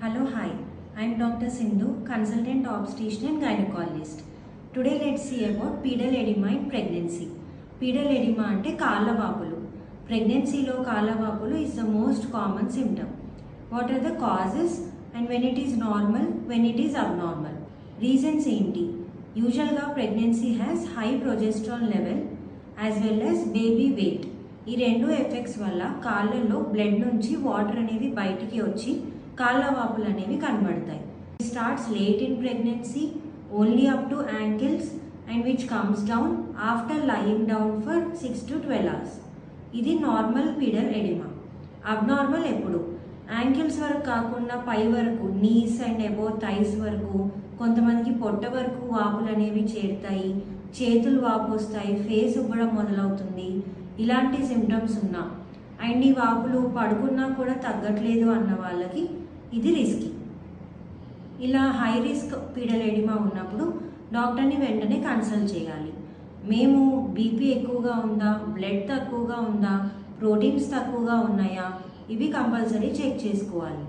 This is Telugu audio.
Hello hi I am Dr. Sindhu, consultant obstetrician and gynecologist. Today let's see about pedal edema in pregnancy. Pedal అంటే కాళ్ళ వాపులు ప్రెగ్నెన్సీలో కాళ్ళ వాపులు is the most common symptom what are the causes and when it is normal when it is abnormal reasons ఏంటి యూజువల్గా pregnancy has high progesterone level as well as baby weight ఈ రెండు ఎఫెక్ట్స్ వల్ల కాళ్ళల్లో బ్లడ్ నుంచి వాటర్ అనేది బయటికి వచ్చి కాళ్ళ వాపులు అనేవి కనబడతాయి. Starts late in pregnancy only up to ankles and which comes down after lying down for six to twelve hours ఇది నార్మల్ పీడల్ ఎడిమా అబ్నార్మల్ ఎప్పుడు? యాంకిల్స్ వరకు కాకుండా పై వరకు నీస్ అండ్ ఎబో థైస్ వరకు కొంతమందికి పొట్ట వరకు వాపులు అనేవి చేరుతాయి చేతులు వాపు వస్తాయి ఫేస్ ఉబ్బడం మొదలవుతుంది ఇలాంటి సిమ్టమ్స్ ఉన్నా అండ్ ఈ వాపులు పడుకున్నా కూడా తగ్గట్లేదు అన్న వాళ్ళకి ఇది రిస్కీ ఇలా హై రిస్క్ పీడలేడిమా ఉన్నప్పుడు డాక్టర్ని వెంటనే కన్సల్ట్ చేయాలి. మేము బీపీ ఎక్కువగా ఉందా బ్లడ్ తక్కువగా ఉందా ప్రోటీన్స్ తక్కువగా ఉన్నాయా ఇవి కంపల్సరీ చెక్ చేసుకోవాలి.